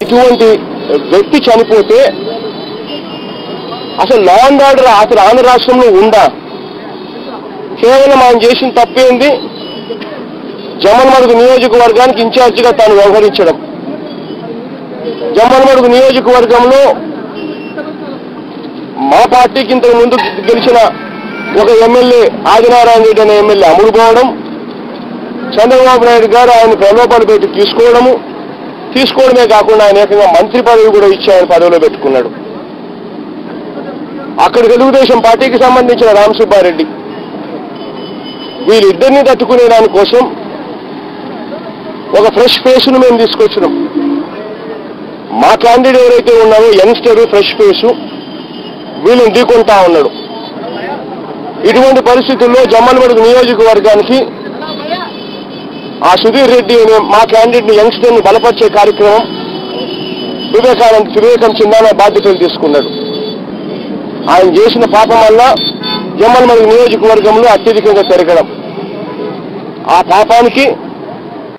ఇటువంటి వ్యక్తి చనిపోతే అసలు లా అండ్ ఆర్డర్ అసలు ఆంధ్ర రాష్ట్రంలో ఉందా? కేవలం ఆయన చేసిన తప్పేంది? జమ్మలమడుగు నియోజకవర్గానికి ఇన్ఛార్జిగా తాను వ్యవహరించడం. జమ్మలమడుగు నియోజకవర్గంలో మా పార్టీకి ఇంతకు ముందు గెలిచిన ఒక ఎమ్మెల్యే ఆదినారాయణ రెడ్డి అనే ఎమ్మెల్యే అమ్ముడుపోవడం చంద్రబాబు నాయుడు గారు ఆయన ప్రలోభాలు పెట్టి తీసుకోవడము తీసుకోవడమే కాకుండా ఆయన ఏకంగా మంత్రి పదవి కూడా ఇచ్చి ఆయన పదవిలో పెట్టుకున్నాడు. అక్కడ తెలుగుదేశం పార్టీకి సంబంధించిన రామ్ సుబ్బారెడ్డి. వీళ్ళిద్దరిని తట్టుకునే దానికోసం ఒక ఫ్రెష్ ఫేస్ను మేము తీసుకొచ్చినాం. మా క్యాండిడేట్ ఎవరైతే ఉన్నారో యంగ్స్టర్ ఫ్రెష్ ఫేసు వీళ్ళని ఢీకొంటా ఉన్నాడు. ఇటువంటి పరిస్థితుల్లో జమ్మలమడుగు నియోజకవర్గానికి ఆ సుధీర్ రెడ్డి మా క్యాండిడేట్ యంగ్స్టర్ని బలపరిచే కార్యక్రమం వివేకానంద్ వివేకం చిన్న బాధ్యతలు తీసుకున్నాడు. ఆయన చేసిన పాపం వల్ల జమ్మల్మడి నియోజకవర్గంలో అత్యధికంగా పెరగడం ఆ పాపానికి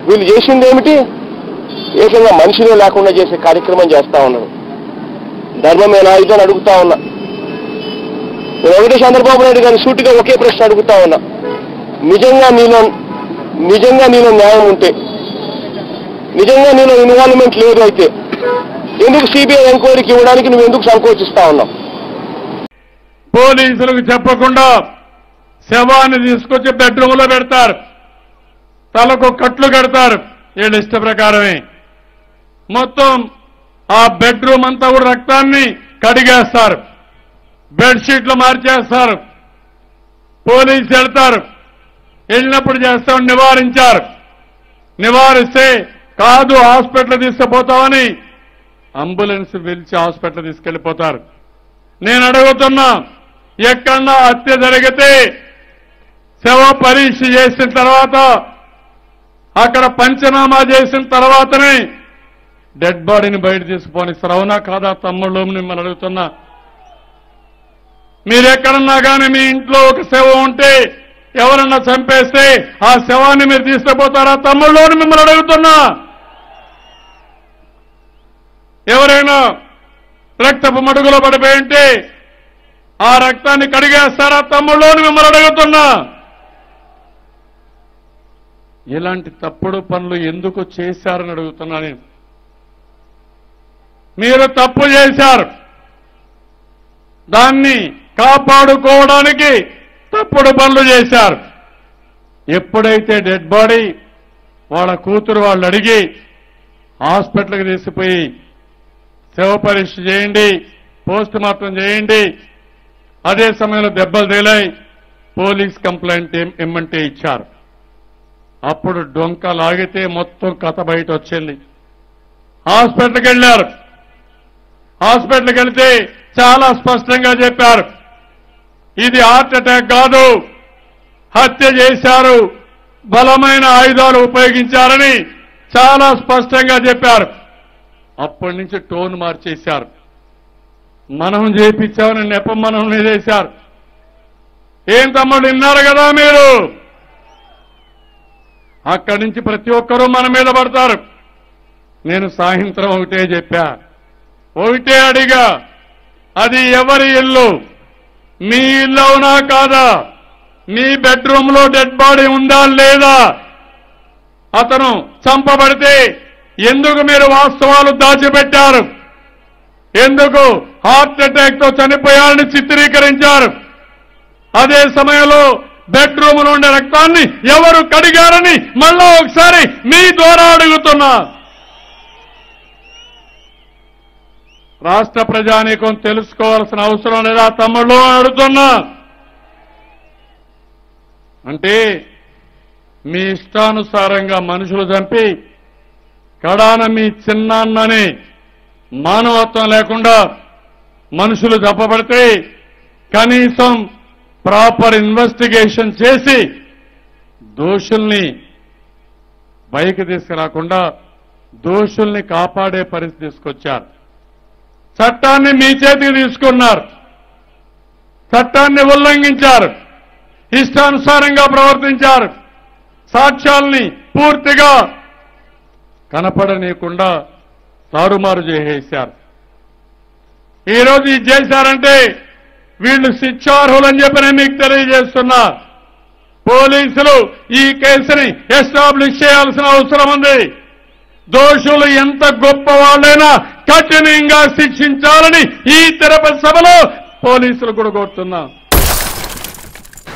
వీళ్ళు చేసింది ఏమిటి? ఏకంగా మనిషినే లేకుండా చేసే కార్యక్రమం చేస్తా ఉన్నారు. ధర్మమేనా అయితే అని అడుగుతా ఉన్నా. నేను ఒకటే చంద్రబాబు నాయుడు గారిని సూటిగా ఒకే ప్రశ్న అడుగుతా ఉన్నా. నిజంగా నీలో నిజంగా నీలో న్యాయం ఉంటే నిజంగా నీలో ఇన్వాల్వ్మెంట్ లేదు అయితే ఎందుకు సిబిఐ ఎంక్వైరీకి ఇవ్వడానికి నువ్వు ఎందుకు సంకోచిస్తా ఉన్నావు? పోలీసులకు చెప్పకుండా శవాన్ని తీసుకొచ్చి బెడ్రూమ్లో పెడతారు. తలకు కట్లు కడతారు. వీళ్ళ ఇష్ట ప్రకారమే. మొత్తం ఆ బెడ్రూమ్ అంతా కూడా రక్తాన్ని కడిగేస్తారు. బెడ్షీట్లు మార్చేస్తారు. పోలీసు వెళ్తారు. వెళ్ళినప్పుడు చేస్తాం నివారించారు. నివారిస్తే కాదు హాస్పిటల్ తీసుకుపోతామని అంబులెన్స్ పిలిచి హాస్పిటల్ తీసుకెళ్ళిపోతారు నేను అడుగుతున్నా ఎక్కడన్నా హత్య జరిగితే శవ పరీక్ష చేసిన తర్వాత అక్కడ పంచనామా చేసిన తర్వాతనే డెడ్ బాడీని బయట తీసుకుపోని అవునా కాదా తమ్ముళ్ళు మిమ్మల్ని అడుగుతున్నా. మీరెక్కడన్నా కానీ మీ ఇంట్లో ఒక శవం ఉంటే ఎవరన్నా చంపేస్తే ఆ శవాన్ని మీరు తీసుకుపోతారా? తమ్ముళ్ళు మిమ్మల్ని అడుగుతున్నా. ఎవరైనా రక్తపు మడుగులో పడిపోయింటే ఆ రక్తాన్ని కడిగేస్తారా? తమ్ముళ్ళు మిమ్మల్ని అడుగుతున్నా. ఇలాంటి తప్పుడు పనులు ఎందుకు చేశారని అడుగుతున్నా నేను. మీరు తప్పు చేశారు. దాన్ని కాపాడుకోవడానికి తప్పుడు పనులు చేశారు. ఎప్పుడైతే డెడ్ బాడీ వాళ్ళ కూతురు వాళ్ళు అడిగి హాస్పిటల్కి తీసుకుపోయి శవ పరీక్ష చేయండి పోస్ట్ మార్టం చేయండి అదే సమయంలో దెబ్బలు తేలాయి పోలీస్ కంప్లైంట్ ఇమ్మంటే ఇచ్చారు. అప్పుడు డొంక లాగితే మొత్తం కథ బయట వచ్చింది. హాస్పిటల్కి వెళ్ళారు. హాస్పిటల్కి వెళితే చాలా స్పష్టంగా చెప్పారు. ఇది హార్ట్ అటాక్ కాదు. హత్య చేశారు. బలమైన ఆయుధాలు ఉపయోగించారని చాలా స్పష్టంగా చెప్పారు. అప్పటి నుంచి టోన్ మార్చేశారు. మనం చేపించామని నెపం మనం చేశారు ఏం తమ్ముడు విన్నారు కదా మీరు? అక్కడి నుంచి ప్రతి ఒక్కరూ మన మీద పడతారు. నేను సాయంత్రం ఒకటే చెప్పా. ఒకటే అడిగా. అది ఎవరి ఇల్లు? మీ ఇల్లు అవునా కాదా? మీ బెడ్రూమ్లో డెడ్ బాడీ ఉందా లేదా? అతను చంపబడితే ఎందుకు మీరు వాస్తవాలు దాచిపెట్టారు? ఎందుకు హార్ట్ అటాక్తో చనిపోయారని చిత్రీకరించారు? అదే సమయంలో బెడ్రూమ్ నుండి రక్తాన్ని ఎవరు కడిగారని మళ్ళా ఒకసారి మీ ద్వారా అడుగుతున్నా. రాష్ట్ర ప్రజానీకం తెలుసుకోవాల్సిన అవసరం లేదా తమ్ముళ్ళు అడుగుతున్నా. అంటే మీ ఇష్టానుసారంగా మనుషులు చంపి కడాన మీ చిన్నాన్నని మానవత్వం లేకుండా మనుషులు చంపబడితే కనీసం ప్రాపర్ ఇన్వెస్టిగేషన్ చేసి దోషుల్ని బయకి తీసుకురాకుండా దోషుల్ని కాపాడే పరిస్థితి తీసుకొచ్చారు. చట్టాన్ని మీ చేతికి తీసుకున్నారు. చట్టాన్ని ఉల్లంఘించారు. ఇష్టానుసారంగా ప్రవర్తించారు. సాక్ష్యాల్ని పూర్తిగా కనపడనీయకుండా తారుమారు చేసేశారు. ఈరోజు ఇది చేశారంటే వీళ్ళు శిక్షార్హులని చెప్పి నేను మీకు తెలియజేస్తున్నా. పోలీసులు ఈ కేసుని ఎస్టాబ్లిష్ చేయాల్సిన అవసరం ఉంది. దోషులు ఎంత గొప్ప వాళ్ళైనా కఠినంగా శిక్షించాలని ఈ తిరుపతి సభలో పోలీసులు కూడా కోరుతున్నా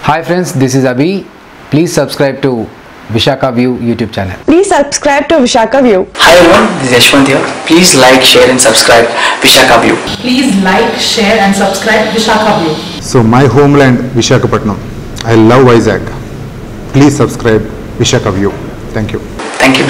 Hi friends, this is Abhi. Please subscribe to Vishaka View YouTube channel. Please subscribe to Vishaka View. Hi everyone, this is Yashwant here. Please like, share and subscribe Vishaka View. Please like, share and subscribe Vishaka View. So my homeland Vishakhapatnam. I love Vizag. Please subscribe Vishaka View. Thank you. Thank you.